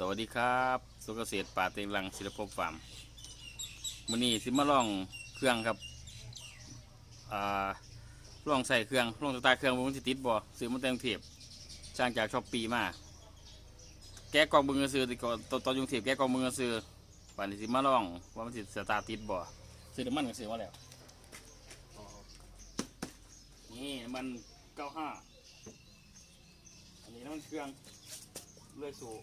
สวัสดีครับสุกเกษตรป่าเต็งรังศิลปภฟาร์มมือนี้สิมาลองเครื่องครับอ่าลองใส่เครื่องลองตาเครื่องมันสิติดบ่ซื้อมาแต่กรุงเทพสร้างจากช้อปปี้มาแกะกล่องเบิ่งซื้อติก่อนตอนตอนยุงเทพแกะกล่องเบิ่งซื้อป่านนี้สิมาลองว่ามันสิสตาร์ติดบ่ซื้อน้ำมันก็ซื้อมาแล้วนี่มัน้ำมัน95อันนี้น้ำมันเครื่องเลื่อยสูบ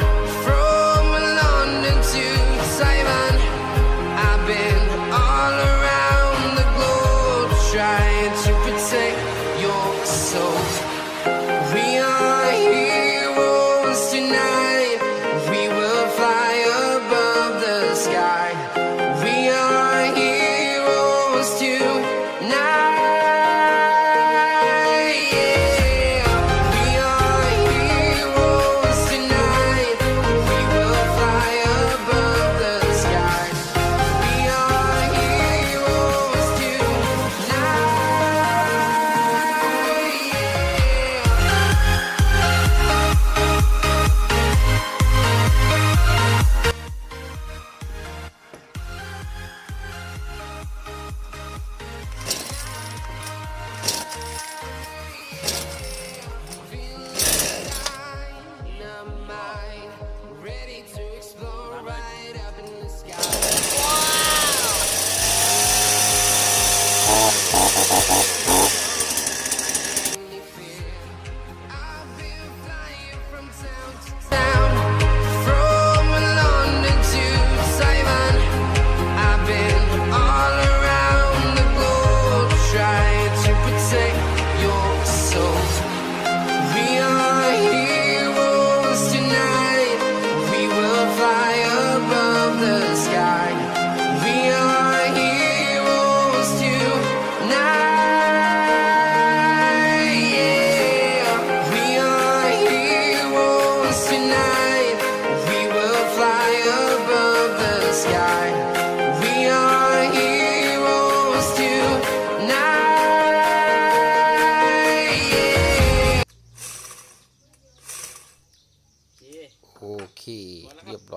souls.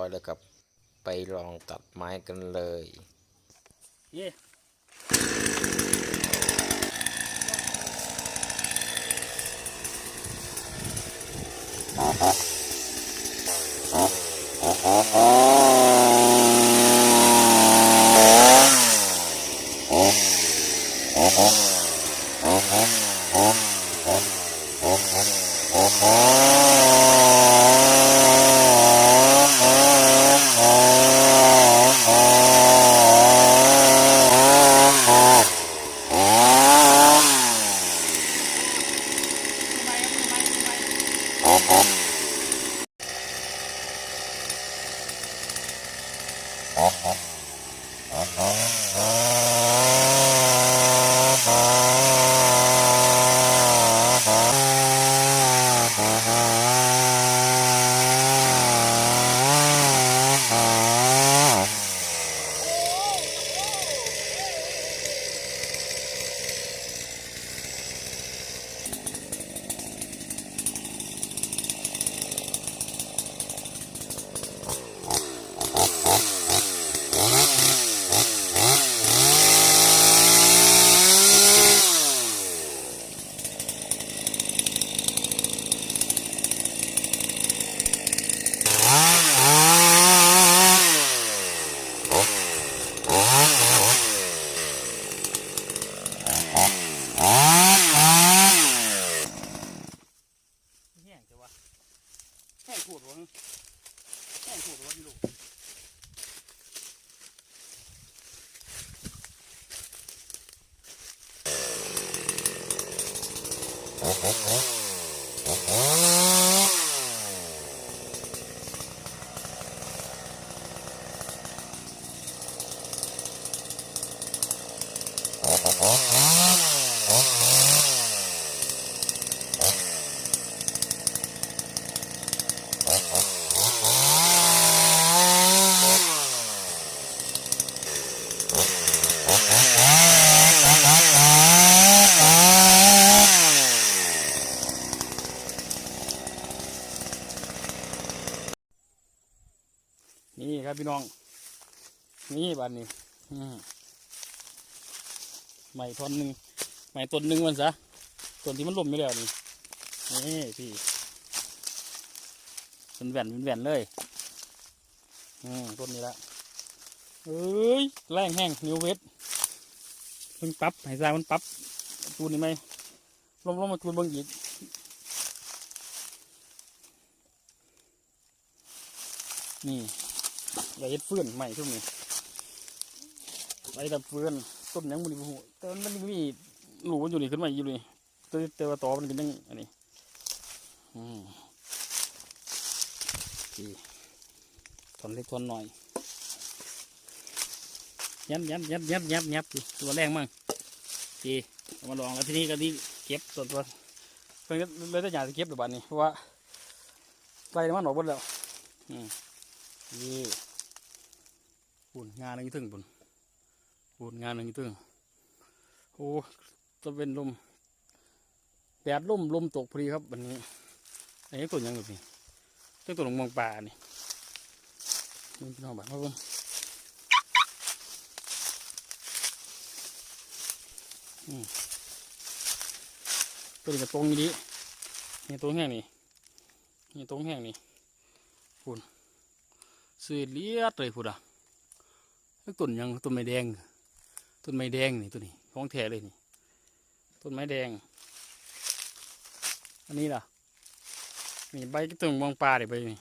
อยแล้วครับ ไปลองตัดไม้กันเลย เย่อ๋อ นี่ ครับพี่น้อง นี่บานนี้ใหม่ท่อนหนึ่งใหม่ต้นหนึ่งมันซะต้นที่มันล่มอยู่แล้วนี่นี่พี่เป็นแหวนเป็นแหวนเลยอืมต้นนี้ละเอ้ยแรงแห้งนิวเวสเพิ่งปั๊บให้ซามันปั๊บจูนนี่ไหมล้มล้มมาจูนเบิ่งอีกนี่ อย่าเฮ็ดเฟื่อนใหม่ช่วงนี้ไรแต่เฟื่อนต้นยังมันมีหูแต่มันมีหลูอยู่นี่ขึ้นมาอยู่นี่ตัวต่ว่าตอมันเป็นยังอันนี้อืมดีทนเล็กทนหน่อยยับยับยับยับยับยับตัวแรงมั่งดีมาลองแล้วทีนี้ก็ที่เก็บตัวตัวเพิ่งเลยได้อยากจะเก็บเดี๋ยวบัดนี้เพราะว่าไล่มันออกหมดแล้วอืมนี่ ปุ่นงานอะไรถึงปุ่นปุ่นงานอะไรถึงโอ้จะเป็นลมแดดลมลมตกพอดีครับวันนี้อันนี้ตัวยังแบบนี้เจ้าตัวหลงมองป่านี่นี่พี่น้องบ้านครับผมอืมตัวนี้กระตรงอยู่ดีนี่ตรงแห้งนี่นี่ตรงแห้งนี่สีเลียดเลยพูดอะ ต้นยังต้นไม้แดง ต้นไม้แดงนี่ตัวนี้ของแท้เลยนี่ต้นไม้แดง อันนี้ล่ะนี่ใบก็ต้นมองปลาเดี๋ยวไปนี่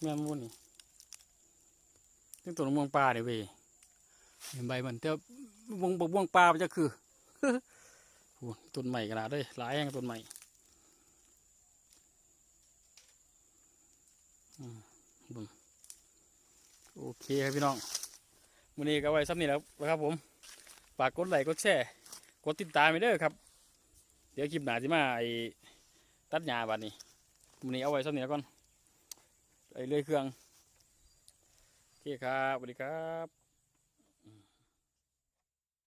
แม่นบุนี่ต้นต้นมองปลาเดี๋ยวไปเห็นใบมันแต่วงบวงปลาจะคือต้นใหม่ขนาดเลยหลายแห่งต้นใหม่อืมบุญ โอเคครับพี่น้องวันนี้ก็ไว้ซ้ำนี่แล้วนะครับผมฝากกดไลค์กดแชร์กดติดตามไปเด้อครับ เดี๋ยวคลิปหน้าจะมาไอ้ตัดหญ้าบัดนี้วันนี้เอาไว้ซ้ำนี่แล้วก่อนไอ้เลื่อยเครื่องโอเคครับสวัสดีครับ